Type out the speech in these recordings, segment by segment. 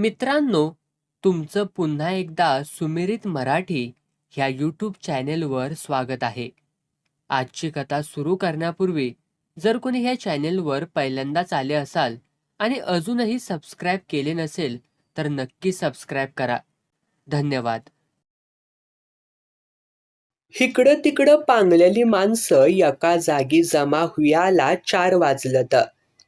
मित्रांनो तुमचं पुन्हा एकदा सुमिरित मराठी ह्या यूट्यूब चॅनेलवर स्वागत आहे. आजची कथा सुरू करण्यापूर्वी जर कोणी ह्या चॅनेलवर पहिल्यांदाच आले असाल आणि अजूनही सबस्क्राईब केले नसेल तर नक्की सबस्क्राईब करा. धन्यवाद. इकडं तिकडं पांगलेली माणसं एका जागी जमा हुयाला चार वाजलत.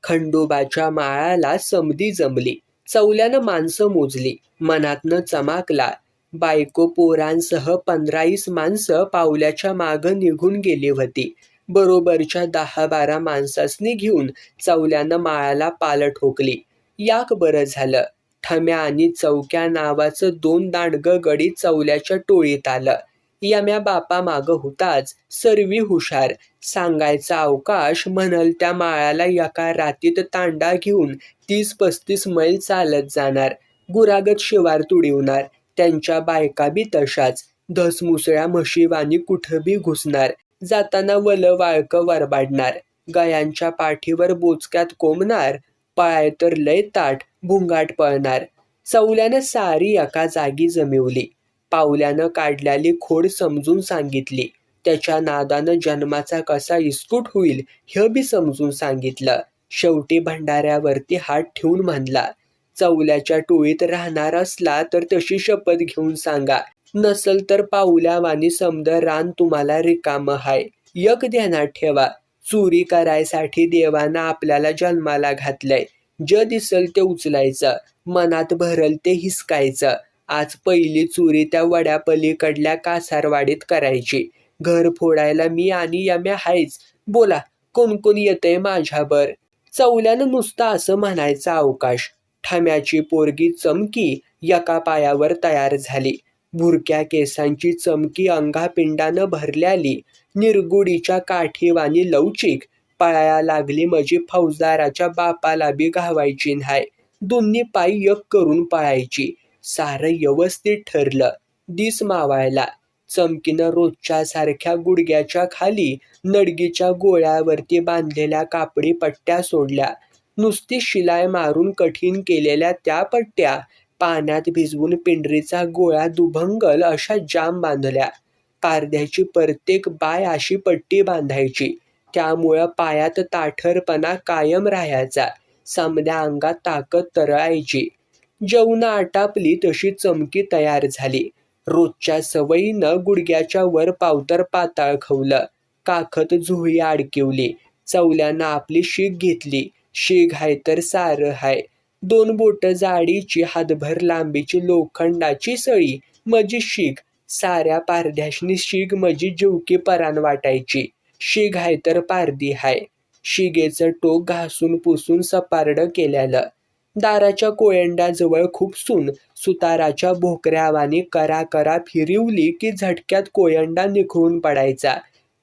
खंडोबाच्या माळाला समधी जमली. चौल्यानं माणसं मोजली. मनातनं चमाकला. बायको पोरांसह पंधराईस माणसं पावल्याच्या मागं निघून गेली होती. बरोबरच्या दहा बारा माणसासनी घेऊन चौल्यानं माळाला पाल ठोकली. याक बरं झालं. ठम्या आणि चौक्या नावाचं दोन दांडगं गडी चौल्याच्या टोळीत आलं. यम्या बापा माग होताच सर्वी हुशार. सांगायचा अवकाश म्हणल त्या माळाला एका रातीत तांडा घेऊन तीस पस्तीस मैल चालत जाणार. गुरागत शिवार तुडवणार. त्यांच्या बायका बी तशाच. धसमुसळ्या म्हशीवानी कुठं बी घुसणार. जाताना वल वाळक वरबाडणार. गयांच्या पाठीवर बोचक्यात कोंबणार. पळाय तर लय ताट भुंगाट पळणार. चवल्यानं सारी एका जागी जमिवली. पावल्यानं काढलेली खोड समजून सांगितली. त्याच्या नादानं जन्माचा कसा इस्कूट होईल हे बी समजून सांगितलं. शेवटी भंडाऱ्यावरती हात ठेवून म्हणला चवल्याच्या टोळीत राहणार असला तर तशी शपथ घेऊन सांगा. नसल तर पाऊल्यावानी समद रान तुम्हाला रिकाम हाय. यक ध्यानात ठेवा. चोरी करायसाठी देवानं आपल्याला जन्माला घातलंय. ज दिसल ते उचलायचं. मनात भरल ते हिसकायचं. आज पहिली चोरी त्या वड्यापलीकडल्या कासारवाडीत करायची. घर फोडायला मी आणि यम्या हायच. बोला कोण कोण येतंय माझ्यावर? चवल्यानं नुसतं असं म्हणायचा अवकाश. ठाम्याची पोरगी चमकी एका पायावर तयार झाली. भुरक्या केसांची चमकी अंगापिंडानं भरल्याली. निरगुडीच्या काठीवानी लवचिक. पळाया लागली माझी फौजदाराच्या बापाला बी घावायची न्हाय. दोन्ही पाय यक करून पळायची. सारं व्यवस्थित ठरलं. दिस मावायला. चमकीनं रोजच्या सारख्या गुडघ्याच्या खाली नडगीच्या गोळ्यावरती बांधलेल्या कापडी पट्ट्या सोडल्या. नुसती शिलाय मारून कठीण केलेल्या त्या पट्ट्या पाण्यात भिजवून पिंडरीचा गोळा दुभंगल अशा जाम बांधल्या. पारध्याची प्रत्येक बाय अशी पट्टी बांधायची. त्यामुळं पायात ताठरपणा कायम राहायचा. समद्या अंगात ताकद तरळायची. जेवणं आटापली तशी चमकी तयार झाली. रोजच्या सवयीनं गुडघ्याच्या वर पावतर पाताळ खवलं. काखत झुळी अडकिवली चवल्यानं आपली शीख घेतली. शीख हाय तर सारं हाय. दोन बोट जाडीची हातभर लांबीची लोखंडाची सळी मजी शीख. साऱ्या पारध्याशनी शीग मजी जिवकी परान वाटायची. शीग हाय तर पारदी हाय. शिगेचं टोक घासून पुसून सपारडं केल्यालं. दाराच्या कोयंड्याजवळ खूप सून सुताराच्या भोकऱ्यावानी करा करा फिरवली की झटक्यात कोयंडा निखळून पडायचा.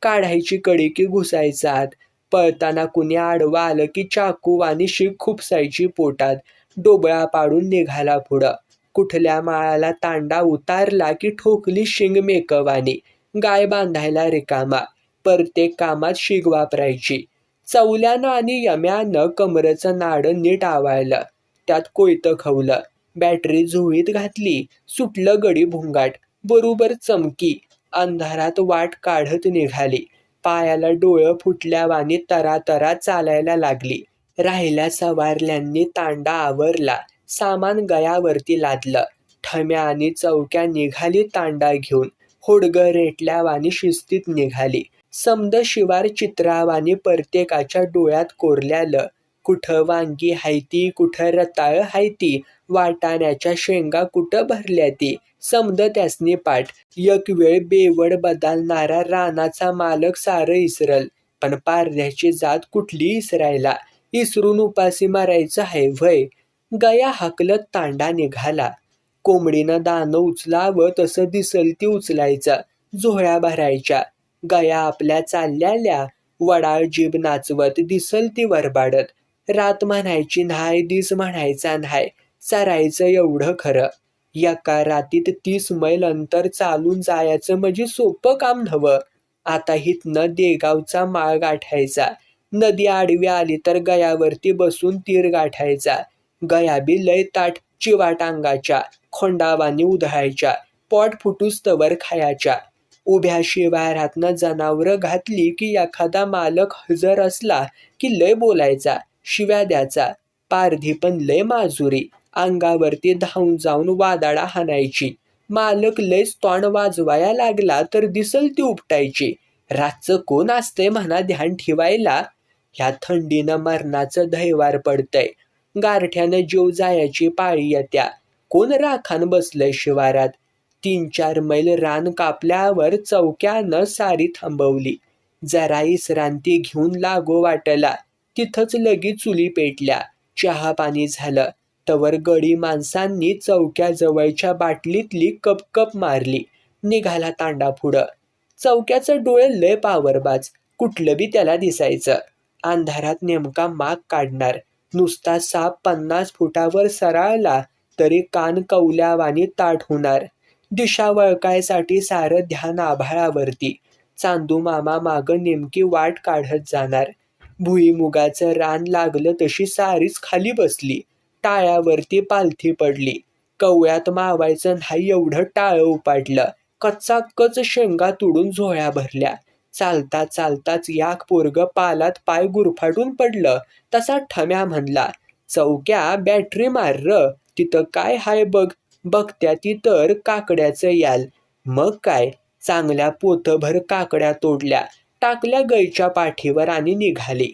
काढायची कडी की घुसायचा आत पळताना कुणी आडवा आलं की चाकू आणि शीख खुपसायची पोटात. डोबळा पाडून निघाला पुढं. कुठल्या माळाला तांडा उतारला की ठोकली शिंग मेकवानी. गाय बांधायला रिकामा. प्रत्येक कामात शिग वापरायची. चवल्यानं आणि यम्यानं कमरेचं नाडं नीट आवाळलं. त्यात कोयतं खवलं बॅटरी झुळीत घातली सुटलं गडी भुंगाट. बरोबर चमकी. अंधारात वाट काढत निघाली. पायाला डोळं फुटल्यावानी तरा तरा चालायला लागली. राहिल्या सवारल्यांनी तांडा आवरला. सामान गयावरती लादलं. ठम्या आणि चौक्या निघाली तांडा घेऊन. होडगं रेटल्यावानी शिस्तीत निघाली. समद शिवार चित्रावानी प्रत्येकाच्या डोळ्यात कोरल्यालं. कुठं वांगी हायती कुठं रताळ हायती वाटाण्याच्या शेंगा कुठं भरल्या ती समद त्यासनी पाठ. एक वेळ बेवड बदलणारा रानाचा मालक सारं इसरल. पण पारध्याची जात कुठली इसरायला? इसरून उपासी मारायचं हाय व्हय? गया हाकलत तांडा निघाला. कोंबडीनं दानं उचलावं तसं दिसल ती उचलायचं. झोळ्या भरायच्या. गया आपल्या चालल्याल्या. वडाळ जीभ नाचवत दिसल ती वरबाडत. रात म्हणायची न्हाय दिस म्हणायचा न्हाय. चरायचं एवढं खरं. एका रातीत तीस मैल अंतर चालून जायचं म्हणजे सोपं काम नव्हं. आता हितनं देगावचा माळ गाठायचा. नदी आडवी आली तर गयावरती बसून तीर गाठायचा. गया बी लय ताट चिवाटांगाच्या खोंडावानी उधळायच्या पोट फुटूस तवर खायच्या. उभ्या शिवारातनं जनावरं घातली की एखादा मालक हजर असला की लय बोलायचा. शिव्या द्यायचा. पारधी पण लय माजुरी. अंगावरती धावून जाऊन वादाळा हाणायची. मालक लयच तोंड वाजवाया लागला तर दिसल ती उपटायची. रातचं कोण असतंय म्हणा ध्यान ठेवायला? ह्या थंडीनं मरणाचं दैवार पडतंय. गारठ्यानं जीव जायची पाळी येत्या. कोण राखान बसलंय शिवारात? तीन चार मैल रान कापल्यावर चौक्यानं सारी थांबवली. जरा इसरांती घेऊन लागो वाटला. तिथंच लगेच चुली पेटल्या. चहा पाणी झालं. तवर गडी माणसांनी चौक्याजवळच्या बाटलीतली कपकप मारली. निघाला तांडा पुढं. चौक्याचं डोळे लय पावरबाज. कुठलं बी त्याला दिसायचं. अंधारात नेमका माग काढणार. नुसता साप पन्नास फुटावर सराळला तरी कान कवल्यावानी ताट होणार. दिशा वळकायसाठी सारं ध्यान आभाळावरती. चांदू मामा माग नेमकी वाट काढत जाणार. भुईमुगाचं रान लागलं तशी सारीच खाली बसली. टाळ्यावरती पालथी पडली. कवळ्यात मावायचं नाही एवढं टाळं उपाडलं. कच्चा कच शेंगा तुडून झोळ्या भरल्या. चालता चालताच याक पोरग पालात पाय गुरफाटून पडलं. तसा ठम्या म्हणला चौक्या बॅटरी मार र. तिथं काय हाय बघ. बघत्या ती तर काकड्याचं याल. मग काय? चांगल्या पोतभर काकड्या तोडल्या. टाकल्या गईच्या पाठीवर आणि निघाली.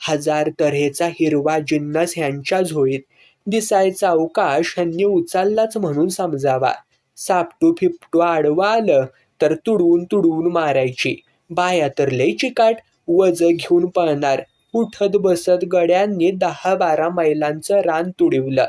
हजार तऱ्हेचा हिरवा जिन्नस ह्यांच्या झोळीत दिसायचा अवकाश ह्यांनी उचललाच म्हणून समजावा. सापटू फिपटू आडवा आलं तर तुडवून तुडवून मारायची. बाया तर लय चिकाट वज घेऊन पळणार. उठत बसत गड्यांनी दहा बारा मैलांचं रान तुडवलं.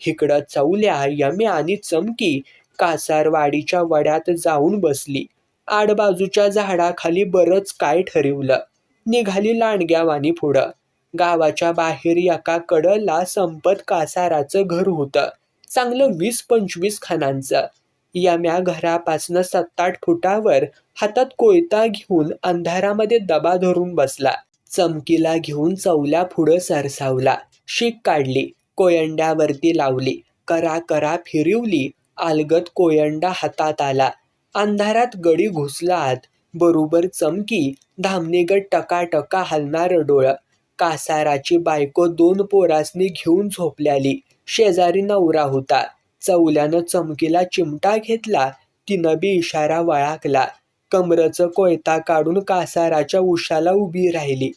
इकडं चौल्या यमे आणि चमकी कासारवाडीच्या वड्यात जाऊन बसली. आडबाजूच्या झाडाखाली बरंच काय ठरवलं. निघाली लांडग्यावानी पुढं. गावाच्या बाहेर एका कडला संपत कासाराचं घर होतं. चांगलं वीस पंचवीस खानांचं. यम्या घरापासनं सात आठ फुटावर हातात कोयता घेऊन अंधारामध्ये दबा धरून बसला. चमकीला घेऊन चवल्या पुढं सरसावला. शीक काढली कोयंड्यावरती लावली. करा करा फिरवली अलगत कोयंडा हातात आला. अंधारात गडी घुसलात. बरोबर चमकी धामणीगत टकाटका हलणार डोळं. कासाराची बायको दोन पोरासनी घेऊन झोपल्याली. शेजारी नवरा होता. चवल्यानं चमकीला चिमटा घेतला. तिनं बी इशारा वळाकला कमरचं कोयता काढून कासाराच्या उशाला उभी राहिली.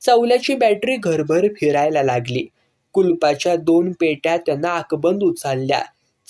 चवल्याची बॅटरी घरभर फिरायला लागली. कुलपाच्या दोन पेट्या त्यांना आकबंद उचलल्या.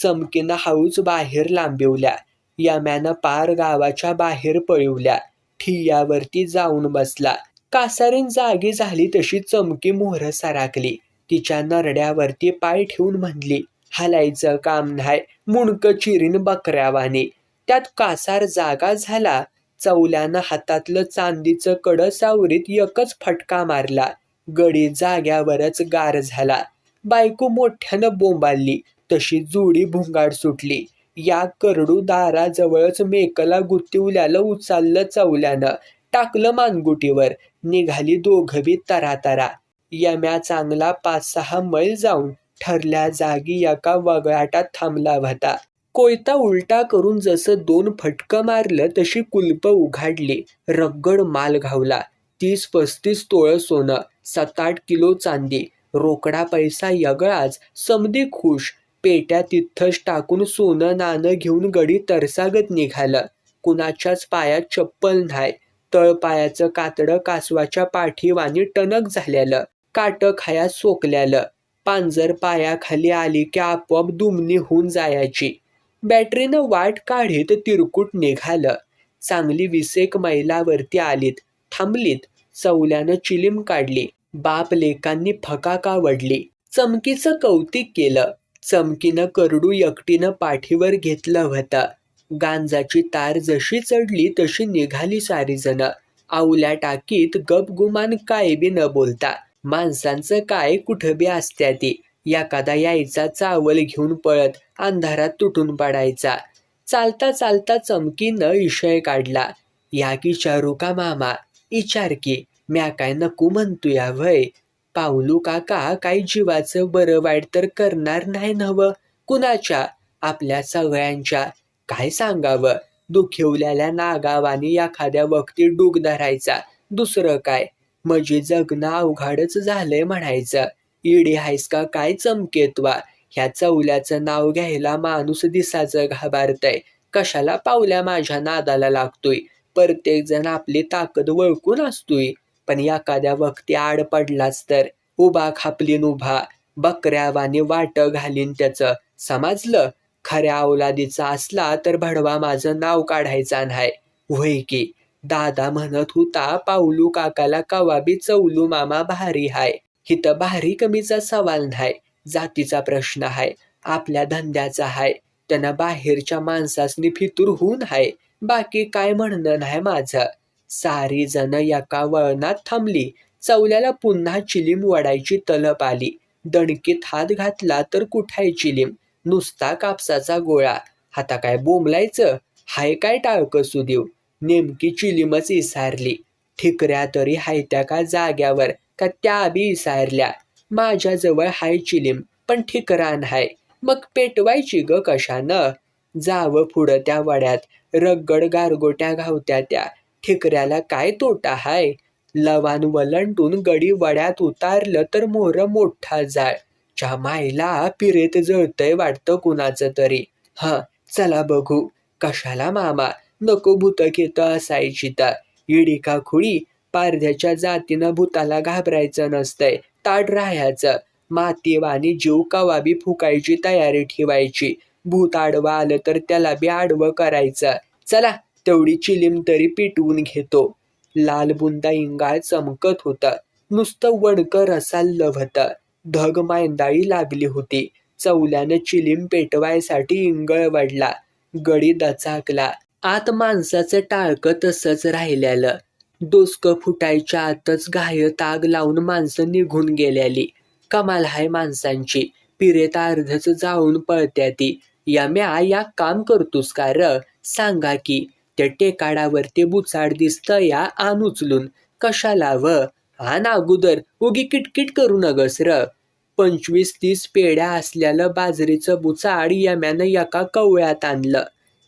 चमकीनं हळूच बाहेर लांबिवल्या. याम्यानं पार गावाच्या बाहेर पळवल्या. ठिय्यावरती जाऊन बसला. कासारीन जागी झाली तशी चमकी मोहर सराकली तिच्या नरड्यावरती पाय ठेवून म्हणली हलायचं काम नाही. मुणक चिरीन बकऱ्यावाने. त्यात कासार जागा झाला. चौल्यानं हातातलं चांदीचं कड सावरीत एकच फटका मारला. गडी जाग्यावरच गार झाला. बायको मोठ्यानं बोंबालली. तशी जुडी भुंगाड सुटली. या करडू दाराजवळच मेकला गुतिवल्याला उचललं चवल्यानं. टाकलं मानगुटीवर. निघाली दोघबी तरातरा. यम्या चांगला पाच सहा मैल जाऊन ठरल्या जागी एका वगळाटात थांबला होता. कोयता उलटा करून जसं दोन फटकं मारलं तशी कुलप उघाडली. रगड माल घावला. तीस पस्तीस तोळं सोनं. सात आठ किलो चांदी. रोकडा पैसा यगळाच. समधी खुश. पेट्या तिथंच टाकून सोनं नाणं घेऊन गडी तरसागत निघालं. कुणाच्याच पायात चप्पल नाही. तळपायाचं कातडं कासवाच्या पाठीवानी टणक झालेलं. काट खाया सोकल्यालं पांजर पायाखाली आली की आपोआप दुमणी होऊन जायची. बॅटरीनं वाट काढीत तिरकूट निघालं. चांगली विसेक मैलावरती आलीत. थांबलीत. चवल्यानं चिलीम काढली. बाप लेकांनी फकाका वडली. चमकीचं कौतिक केलं. चमकीनं करडू एकटीनं पाठीवर घेतलं होतं. गांजाची तार जशी चढली तशी निघाली सारी जण आवल्या टाकीत गपगुमान काय बी न बोलता. माणसांचं काय कुठं बी असत्या ती. एखादा यायचा चावल घेऊन पळत अंधारात तुटून पडायचा. चालता चालता चमकीनं इशय काढला. या की चारू का मामा? इचार की म्या काय नको म्हणतोया वय पावलू काका काही जीवाचं बरं वाईट तर करणार नाही नवं कुणाच्या? आपल्या सगळ्यांच्या. काय सांगावं? दुखिवलेल्या नागावानी एखाद्या वक्ती डूक धरायचा. दुसरं काय? म्हणजे जगणं अवघाडच झालंय म्हणायचं. इडी हायस का काय चमकेतवा ह्या चवल्याचं नाव घ्यायला माणूस दिसाचं घाबारतय. कशाला पावल्या माझ्या नादाला लागतोय? प्रत्येक जण आपली ताकद वळकून असतोय. पण एखाद्या वक्ती आड पडलाच तर उभा खापलीन उभा बकऱ्यावानी वाट घालीन त्याचं. समजलं? खऱ्या औलादीचा असला तर भडवा माझं नाव काढायचा नाही. होय की? दादा म्हणत होता पाऊलू काकाला कवाबी चौलू मामा भारी हाय. हिथं भारी कमीचा सवाल नाही. जातीचा प्रश्न हाय. आपल्या धंद्याचा हाय. त्यांना बाहेरच्या माणसासनी फितूर होऊन हाय. बाकी काय म्हणणं नाही माझं. सारी जण एका वळणात थांबली. चवल्याला पुन्हा चिलीम वडायची तलप आली. दणकीत हात घातला तर कुठाय चिलीम? नुसता कापसाचा गोळा. हाता काय बोंबलायचं? हाय काय टाळकं सुदेव? नेमकी चिलीमच इसारली ठिकऱ्या तरी हायत्या का जाग्यावर? का त्या बी इसारल्या माझ्याजवळ हाय चिलीम पण ठिकरान हाय. मग पेटवायची ग कशानं? जावं पुढं त्या वड्यात. रगड गारगोट्या घावत्या त्या. ठिकऱ्याला काय तोटा हाय? लवान वलंडून गडी वड्यात उतारलं तर मोर मोठा जाळ. च्या मायला पिरेत जळतय वाटतं कुणाचं तरी. ह चला बघू. कशाला मामा? नको भूतकेत असायची तर. इडी का खुळी? पारध्याच्या जातीनं भूताला घाबरायचं नसतंय. ताट राहायचं. मातीवाणी जीव कवाबी फुकायची तयारी ठेवायची. भूत आडवं आलं तर त्याला बी आडवं करायचं. चला. तेवढी चिलीम तरी पिटवून घेतो. लाल बुंदा इंगाळ चमकत होतं. नुसतं वणकं रसाल होतं धग मांदाळी लागली होती. चवल्यानं चिलीम पेटवायसाठी इंगळ वडला गडी दचाकला. आत माणसाचं टाळकं तसंच राहिलेलं डोसकं फुटायच्या आतच घाय ताग लावून माणसं निघून गेलेली कमाल हाय माणसांची. पिरेत अर्धच जाऊन पळत्या ती. यम्या या काम करतोस का र? सांगा की. त्या टेकाडावरती बुचाड दिसतं या आन उचलून. कशाला व? आण अगोदर उगी किटकिट करू नगस र. पंचवीस तीस पेड्या असलेलं बाजरीचं बुचाड यम्यानं एका कवळ्यात आणलं.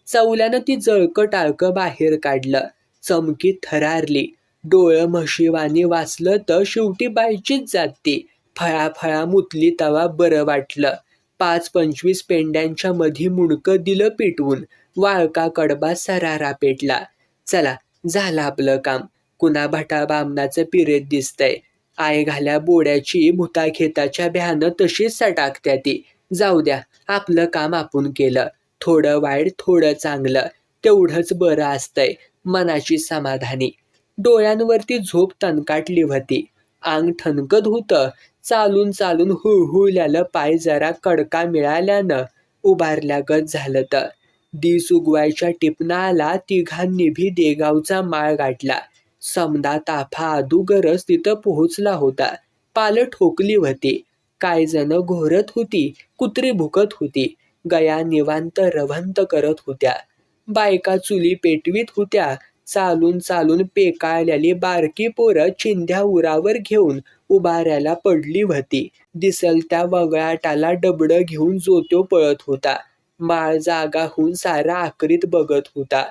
चवल्यानं ती जळकं टाळकं बाहेर काढलं. चमकी थरारली. डोळं म्हशीवानी वाचलं तर शेवटी बायचीच जाते फळा फळा मुतली तवा बरं वाटलं. पाच पंचवीस पेंड्यांच्या मधी मुणकं दिलं पेटवून. वाळका कडबा सरारा पेटला. चला झालं आपलं काम. कुणा भटा बामनाचं पिरेत दिसतंय. आय घाल्या बोड्याची भूताखेताच्या भ्यानं तशीच सटाकत्या ती. जाऊ द्या आपलं काम आपण केलं. थोडं वाईट थोडं चांगलं. तेवढंच बरं असतंय मनाची समाधानी. डोळ्यांवरती झोप तणकाटली होती. अंग ठणकत होतं. चालून चालून हुळहुळल्यालं पाय जरा कडका मिळाल्यानं उभारल्यागत झालं तर. दिसुगवायच्या टिपणाला तिघांनी भी देगावचा माळ गाठला. समदा ताफा अदुगरच तिथं पोहोचला होता. पाल ठोकली होती काय जण घोरत होती कुत्री भुकत होती. गया निवांत रवंत करत होत्या. बायका चुली पेटवीत होत्या. चालून चालून पेकाळलेली बारकी पोरं चिंध्या उरावर घेऊन उभाऱ्याला पडली होती दिसल त्या वगळाटाला डबडं घेऊन जोत्यो पळत होता. माळ जागाहून सारा आकरीत बघत होता.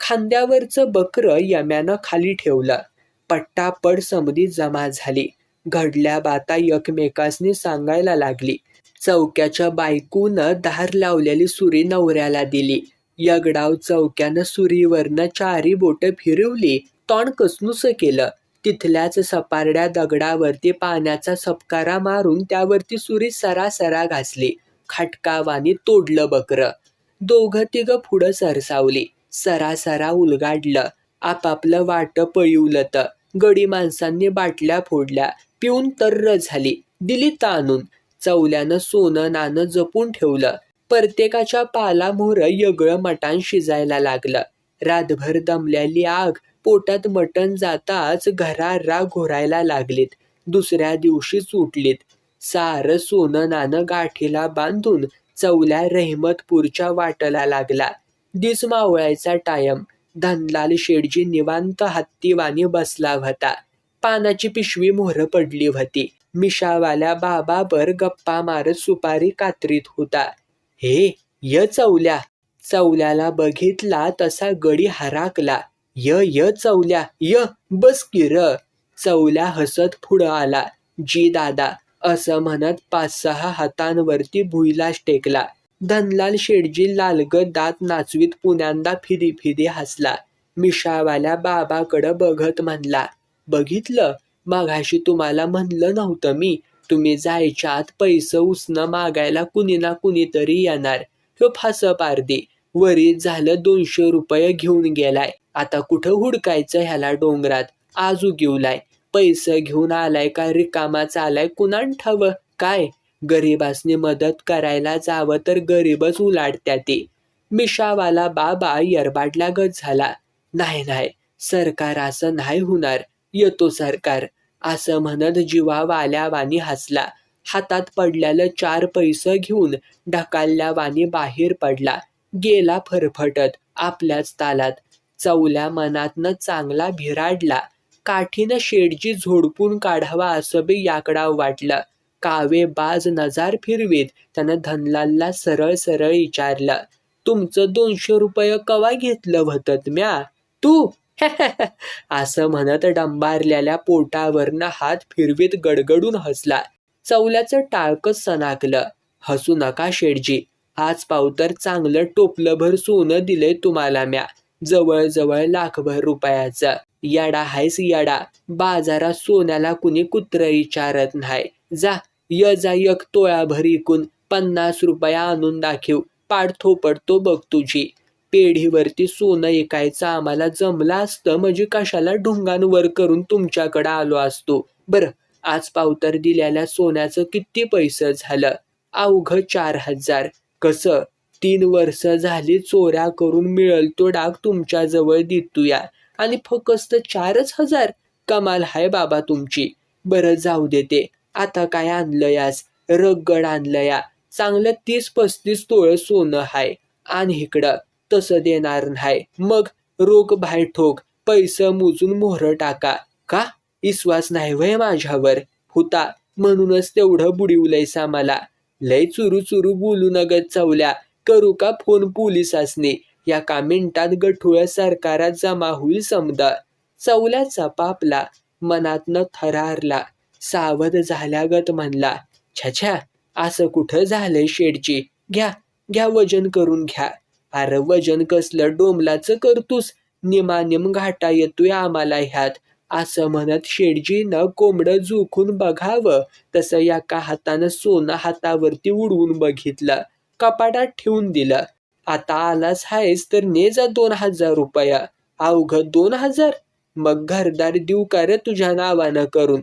खांद्यावरचं बकर यम्यानं खाली ठेवलं. पट्टापड समधी जमा झाली. घडल्या बाता एकमेकासनी सांगायला लागली. चौक्याच्या बायकूनं धार लावलेली सुरी नवऱ्याला दिली. यगडाव चौक्यानं सुरीवरनं चारी बोट फिरवली. तोंड कसनुस केलं. तिथल्याच सपारड्या दगडावरती पाण्याचा सपकारा मारून त्यावरती सुरी सरासरा घासली. खटकावानी तोडलं बकरं. दोघं तिघं पुढं सरसावली. सरासरा उलगाडलं. आपापलं वाट पळिवलं तर गडी माणसांनी बाटल्या फोडल्या. पिऊन तर्र झाली. दिली ताणून. चवल्यानं सोनं नाणं जपून ठेवलं. प्रत्येकाच्या पालामोर यगळं मटान शिजायला लागलं. रातभर दमल्याली आग पोटात मटण जाताच घरारा घोरायला लागलीत. दुसऱ्या दिवशी सुटलीत. सारं सोनं नानं गाठीला बांधून चवल्या रहमतपूरच्या वाटला लागला. दिस मावळायचा टायम. धनलाल शेडजी निवांत हत्तीवानी बसला होता. पानाची पिशवी मोहर पडली होती. मिशावाल्या बाबाबर गप्पा मारत सुपारी कात्रीत होता. हे य चवल्या. चवल्याला बघितला तसा गडी हराकला. य य चवल्या. य बस की र. चवल्या हसत पुढं आला. जी दादा असं म्हणत पाच सहा हातांवरती भुईलाच टेकला. धनलाल शेडजी लालगत दात नाचवीत पुण्यांदा फिरी फिरी हसला. मिशावाल्या बाबाकडं बघत म्हणला बघितलं? मघाशी तुम्हाला म्हणलं नव्हतं मी. तुम्ही जायच्या आत पैसे उसनं मागायला कुणी ना कुणीतरी येणार. ह्यो फास पारदी वरीत झालं दोनशे रुपये घेऊन गेलाय. आता कुठं हुडकायचं ह्याला डोंगरात? आज उगिवलाय पैसे घेऊन आलाय का? रिकामाच आलाय. कुणान ठाव? काय? गरीबासनी मदत करायला जावं तर गरीबच उलाडत्या ते. मिशावाला बाबा यरबाडला गज झाला. नाही नाही सरकार असं नाही होणार. येतो सरकार. असं म्हणत जीवा वाणी हसला. हातात पडलेलं चार पैसे घेऊन ढकलल्या वाणी बाहेर पडला. गेला फरफटत आपल्याच तालात. चवल्या मनातनं चांगला भिराडला. काठीनं शेडजी झोडपून काढावा असं बी याकडाव वाटलं. कावे बाज नजार फिरवीत त्यानं धनलालला सरळ सरळ विचारलं तुमचं दोनशे रुपये कवा घेतलं व्हतत म्या? तू? असं म्हणत डंबारलेल्या पोटावरनं हात फिरवीत गडगडून हसला. चवल्याचं टाळकच सनाकलं हसू नका शेडजी आज पावतर चांगलं टोपलंभर सोनं दिलंय तुम्हाला म्या जवळजवळ लाखभर रुपयाचं. याडा हायस याडा बाजारात सोन्याला कुणी कुत्र विचारत नाही जा य जा एक तोळाभर इकून पन्नास रुपया आणून दाखव पाड थोपडतो बघ तुझी. पेढीवरती सोनं ऐकायचं आम्हाला जमलं असतं म्हणजे कशाला ढुंगांवर करून तुमच्याकडं आलो असतो. बरं आज पावतर दिलेल्या सोन्याचं किती पैसे झालं? अवघ चार हजार. कसं? तीन वर्ष झाली चोऱ्या करून मिळल तो डाग तुमच्याजवळ देतूया. आणि फक्त चारच हजार? कमाल हाय बाबा तुमची. बरं जाऊ देते आता काय आणलं यास रगड आणलं या चांगलं तीस पस्तीस तोळ सोनं हाय. आणि इकडं तसं देणार नाही. मग रोग बाहेर ठोक. पैसे मोजून मोहर टाका. का? विश्वास नाही वय माझ्यावर? होता. म्हणूनच तेवढं बुडिवलंयसा मला लय चुरू चुरू बोलू नगत चवल्या. करू का फोन पोलिसासनी? या कामिंटात मिनिटात गठुळ सरकारात जमा होईल समद चवल्याचा पापला मनातनं थरारला सावध झाल्यागत म्हणला छछा असं कुठं झालंय शेडची घ्या घ्या वजन करून घ्या. अरे वजन कसलं डोंबलाचं करतूस? निमानिम घाटा येतोय आम्हाला ह्यात. असं म्हणत शेडजीनं कोंबडं झोकून बघावं. तसं एका हातानं सोनं हातावरती उडवून बघितलं. कपाटात ठेवून दिलं. आता आलाच आहेस तर ने जा दोन हजार रुपया. अवघ दोन हजार? मग घरदार देऊ का रे तुझ्या नावानं करून?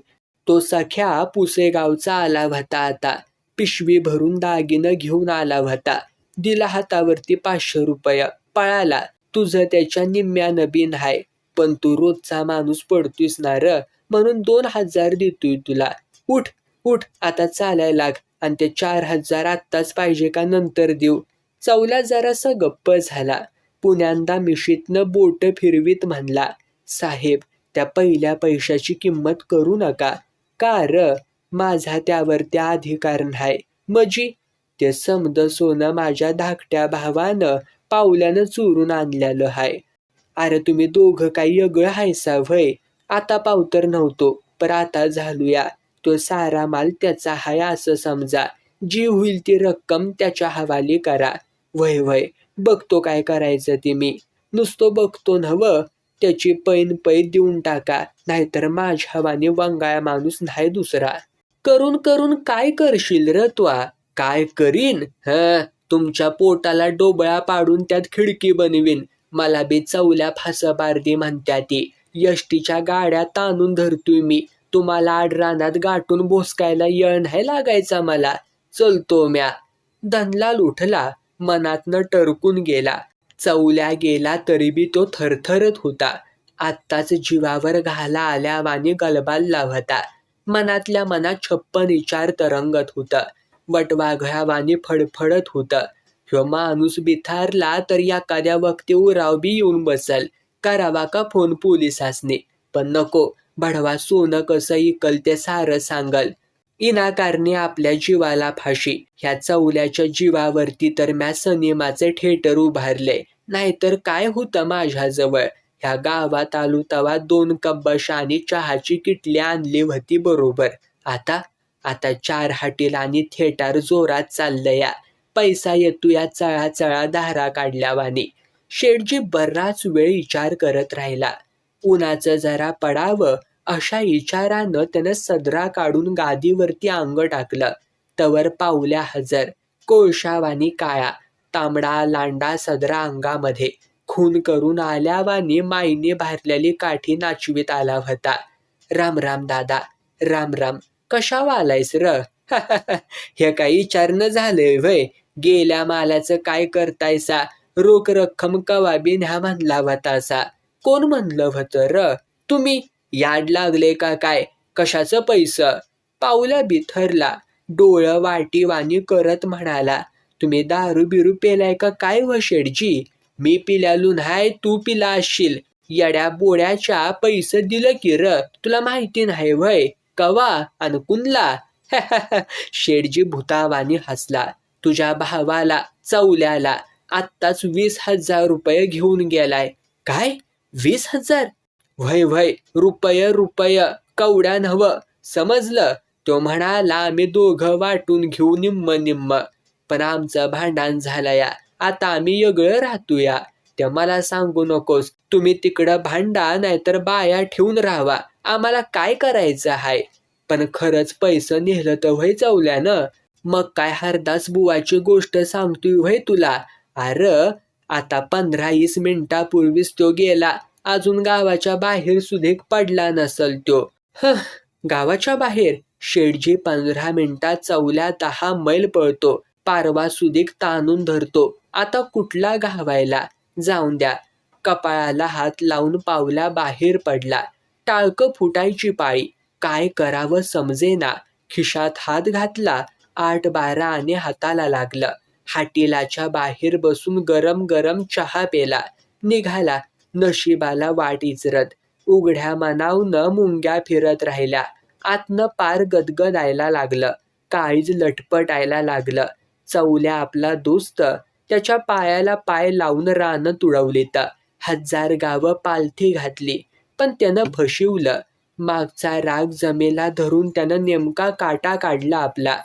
तो सख्या पुसेगावचा आला होता आता. पिशवी भरून दागिनं घेऊन आला होता दिला हातावरती पाचशे रुपया. पळाला. तुझं त्याच्या निम्म्यानं बिन हाय. पण तू रोजचा माणूस पडतोयस ना र? म्हणून दोन हजार देतोय तुला. उठ उठ आता चालाय लाग. आणि ते चार हजार आत्ताच पाहिजे का नंतर देऊ? चवला जरासा गप्प झाला. पुण्यांदा मिशीतनं बोट फिरवीत म्हणला साहेब त्या पहिल्या पैशाची किंमत करू नका. का र माझा त्या अधिकार नाही. मजी ते समद सोनं माझ्या धाकट्या भावानं पावल्यानं चोरून आणलेलं हाय. अरे तुम्ही दोघं काही यगळं हायसा व्हय? आता पावतर नव्हतो पर आता झालूया. तो सारा माल त्याचा हाय असं समजा. जी होईल ती रक्कम त्याच्या हवाली करा. वय वय बघतो काय करायचं ते मी. नुसतो बघतो नवं त्याची पैन पै देऊन टाका नाहीतर माझ्या हवाने वंगाळा माणूस नाही दुसरा. करून करून काय करशील र त्वा? काय करीन? ह तुमच्या पोटाला डोबळा पाडून त्यात खिडकी बनवीन. मला बी चवल्या फासबारदी म्हणत्या ती. यष्टीच्या गाड्या ताणून धरतोय मी. तुम्हाला आडरानात गाठून भोसकायला येळ नाही लागायचा मला. चलतो म्या. धनलाल उठला. मनातनं टरकून गेला. चवल्या गेला तरी बी तो थरथरत होता. आत्ताच जीवावर घाला आल्यावानी गलबालला होता मनातल्या मनात छप्पन विचार तरंगत होतं. वटवाघळावानी फडफडत होतं. ह्यो माणूस बिथारला तर एखाद्या वक्ती उराव बी येऊन बसल. करावा का फोन पोलिसासने? पण नको. भडवा सोनं कसं इकल ते सारं सांगल. इनाकारणे आपल्या जीवाला फाशी. ह्या चौल्याच्या जीवावरती तर म्या सनिमाचे थिएटर उभारले. नाहीतर काय होतं माझ्याजवळ? ह्या गावात आलो तवा दोन कब्बश आणि चहाची किटली आणली होती बरोबर. आता? आता चार हाटील आणि थिएटर जोरात चाललया पैसा येतो या चळा चळा धारा काढल्यावानी. शेठजी बराच वेळ विचार करत राहिला. उन्हाचं जरा पडावं. अशा विचारानं त्यानं सदरा काढून गादीवरती अंग टाकलं. तवर पावल्या हजर कोळशावानी काळा तांबडा लांडा सदरा अंगामध्ये. खून करून आल्यावानी माईने भारलेली काठी नाचवीत आला होता. राम राम दादा राम राम कशावा आलायस र? हे काही विचारणं झालंय वय गेल्या मालाचं काय करतायसा? रोख रक्कम कवाबीन ह्या न्या म्हणला होतासा? कोण म्हणलं होतं र? तुम्ही? याड लागले का काय? कशाचं पैसं? पाऊला बिथरला. डोळं वाटीवाणी करत म्हणाला तुम्ही दारू बिरू पेलाय का काय व शेडजी मी पिल्यालू हाय तू पिला असशील. येड्या बोड्याच्या पैसे दिलं की र तुला माहिती नाही वय कवा? अनकुनला? कुणला शेडजी भूतावानी हसला. तुझ्या भावाला चौल्याला आत्ताच वीस हजार रुपये घेऊन गेलाय. काय? वीस हजार? व्हय व्हय रुपय रुपय कवड्या नव समजलं? तो म्हणाला आम्ही दोघं वाटून घेऊ निम्म निम्म. पण आमचं भांडण झालंया आता आम्ही वेगळं राहतूया ते मला सांगू नकोस. तुम्ही तिकडं भांडा नाहीतर बाया ठेवून राहावा. आम्हाला काय करायचं हाय? पण खरंच पैसे नेलं तर व्हय चवल्यानं मग काय हरदास बुवाची गोष्ट सांगतोय व्हय तुला? अर आता पंधरा वीस मिनिटापूर्वीच तो गेला. अजून गावाच्या बाहेर सुधीक पडला नसल तो. ह गावाच्या बाहेर शेडजी पंधरा मिनिटात चौल्या दहा मैल पळतो. पारवा सुधीक ताणून धरतो. आता कुठला घावायला? जाऊन द्या. कपाळाला हात लावून पावला बाहेर पडला. टाळकं फुटायची पाळी. काय करावं समजेना. खिशात हात घातला आठ बारा आणि हाताला लागलं. हाटीलाच्या बाहेर बसून गरम गरम चहा पेला. निघाला. नशिबाला वाट इचरत उघड्या मनावनं मुंग्या फिरत राहिल्या. आतनं पार गदगदायला लागलं. काळीज लटपटायला लागलं. चवल्या आपला दोस्त त्याच्या पायाला पाय लावून रानं तुडवलीत. हजार गावं पालथी घातली. पण त्यानं फशिवलं. मागचा राग जमेला धरून त्यानं नेमका काटा काढला आपला.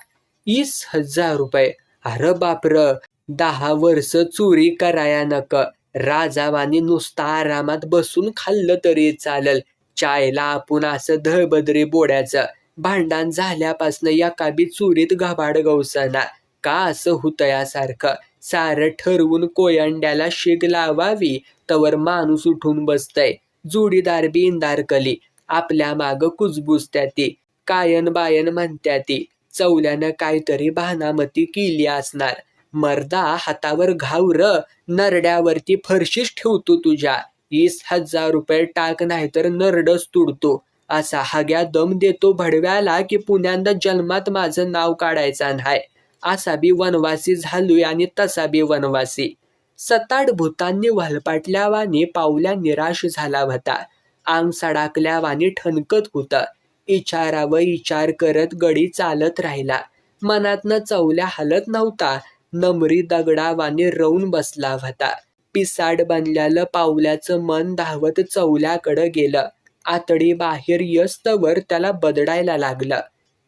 वीस हजार रुपये. अरे बापर. दहा वर्ष चोरी कराया नक. राजावानी नुसता आरामात बसून खाल्लं तरी चालल. चायला आपण असं धळबदरी बोड्याचं. भांडण झाल्यापासनं एका बी चुरीत घाबाड गवसना का असं होतं यासारखं? सारं ठरवून कोयंड्याला शेग लावावी तवर माणूस उठून बसतय. जोडीदार बी इंदारकली आपल्या माग कुजबुजत्या ती. कायन बायन म्हणत्या ती. चवल्यानं काहीतरी भानामती केली असणार. मर्दा हातावर घावर नरड्यावरती फरशीच ठेवतो तुझ्या. वीस हजार रुपये टाक नाही तर नरडच तुडतो. असा हाग्या दम देतो भडव्याला की पुण्यांदा जन्मात माझं नाव काढायचा नाही. असा बी वनवासी झालोय आणि तसा बी वनवासी. सताड भूतांनी व्हलपाटल्यावानी पावल्या निराश झाला होता. आंग सडाकल्यावानी ठणकत होतं. इचारावं इचार करत गडी चालत राहिला. मनातनं चवल्या हलत नव्हता. नमरी दगडावाने रवून बसला होता. पिसाड बनल्यालं पावल्याचं मन धावत चवल्याकडं गेलं. आतडी बाहेर यस्तवर त्याला बदडायला लागलं.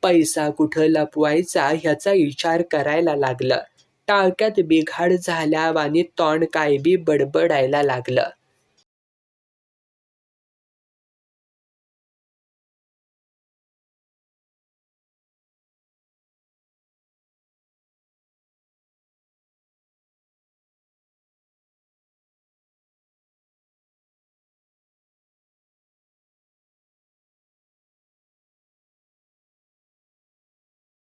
पैसा कुठं लपवायचा ह्याचा विचार करायला लागलं. टाळक्यात बिघाड झाल्यावानी तोंड काय बी बडबडायला लागलं.